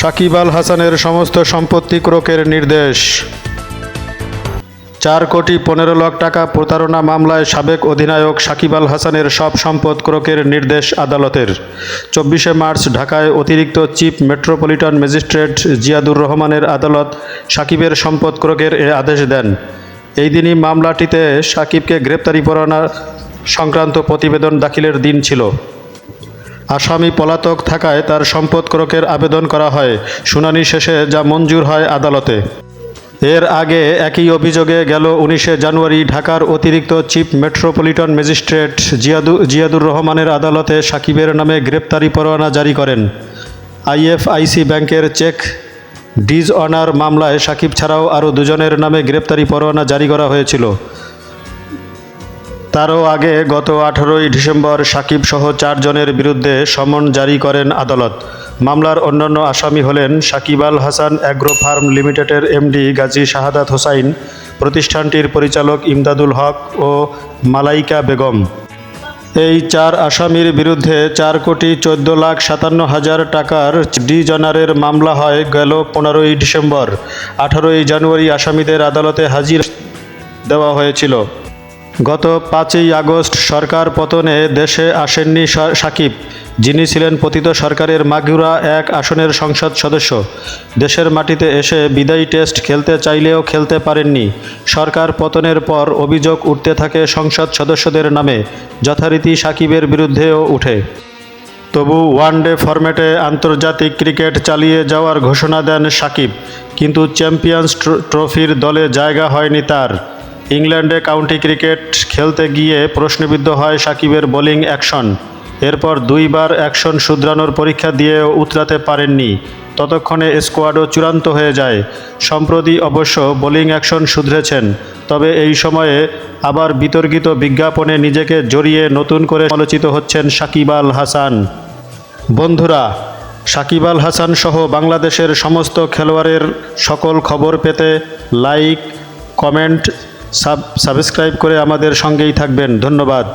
সাকিব আল হাসানের সমস্ত সম্পত্তি ক্রোকের নির্দেশ। চার কোটি পনেরো লাখ টাকা প্রতারণা মামলায় সাবেক অধিনায়ক সাকিব আল হাসানের সব সম্পদ ক্রোকের নির্দেশ আদালতের। চব্বিশে মার্চ ঢাকায় অতিরিক্ত চিফ মেট্রোপলিটন ম্যাজিস্ট্রেট জিয়াদুর রহমানের আদালত সাকিবের সম্পদ ক্রোকের এ আদেশ দেন। এই দিনই মামলাটিতে সাকিবকে গ্রেপ্তারি পরোয়ানা সংক্রান্ত প্রতিবেদন দাখিলের দিন ছিল। আসামি পলাতক থাকায় তার সম্পদ ক্রোকের আবেদন করা হয়। শুনানি শেষে যা মঞ্জুর হয় আদালতে। এর আগে একই অভিযোগে গেল উনিশে জানুয়ারি ঢাকার অতিরিক্ত চিফ মেট্রোপলিটন ম্যাজিস্ট্রেট জিয়াদু, জিয়াদুর রহমানের আদালতে সাকিবের নামে গ্রেপ্তারি পরোয়ানা জারি করেন। আইএফআইসি ব্যাংকের চেক ডিজ অনার মামলায় সাকিব ছাড়াও আরও দুজনের নামে গ্রেপ্তারি পরোয়ানা জারি করা হয়েছিল। তারও আগে গত আঠারোই ডিসেম্বর সাকিব সহ চারজনের বিরুদ্ধে সমন জারি করেন আদালত। মামলার অন্যান্য আসামি হলেন সাকিব আল হাসান অ্যাগ্রো ফার্ম লিমিটেডের এমডি গাজী শাহাদাত হোসাইন, প্রতিষ্ঠানটির পরিচালক ইমদাদুল হক ও মালাইকা বেগম। এই চার আসামির বিরুদ্ধে চার কোটি চোদ্দ লাখ সাতান্ন হাজার টাকার ডিজনারের মামলা হয় গেল পনেরোই ডিসেম্বর। আঠারোই জানুয়ারি আসামিদের আদালতে হাজির দেওয়া হয়েছিল। গত পাঁচই আগস্ট সরকার পতনে দেশে আসেননি সাকিব, যিনি ছিলেন পতিত সরকারের মাগুরা এক আসনের সংসদ সদস্য। দেশের মাটিতে এসে বিদায়ী টেস্ট খেলতে চাইলেও খেলতে পারেননি। সরকার পতনের পর অভিযোগ উঠতে থাকে সংসদ সদস্যদের নামে, যথারীতি সাকিবের বিরুদ্ধেও উঠে। তবু ওয়ানডে ফরম্যাটে আন্তর্জাতিক ক্রিকেট চালিয়ে যাওয়ার ঘোষণা দেন সাকিব, কিন্তু চ্যাম্পিয়ন্স ট্র- ট্রফির দলে জায়গা হয়নি তার। ইংল্যান্ডে কাউন্টি ক্রিকেট খেলতে গিয়ে প্রশ্নবিদ্ধ হয় সাকিবের বোলিং অ্যাকশন। এরপর দুইবার অ্যাকশন শুধরানোর পরীক্ষা দিয়েও উতরাতে পারেননি। ততক্ষণে স্কোয়াডও চূড়ান্ত হয়ে যায়। সম্প্রতি অবশ্য বোলিং অ্যাকশন শুধরেছেন। তবে এই সময়ে আবার বিতর্কিত বিজ্ঞাপনে নিজেকে জড়িয়ে নতুন করে আলোচিত হচ্ছেন সাকিব আল হাসান। বন্ধুরা, সাকিব আল হাসান সহ বাংলাদেশের সমস্ত খেলোয়াড়ের সকল খবর পেতে লাইক, কমেন্ট সাব সাবস্ক্রাইব করে আমাদের সঙ্গেই থাকবেন। ধন্যবাদ।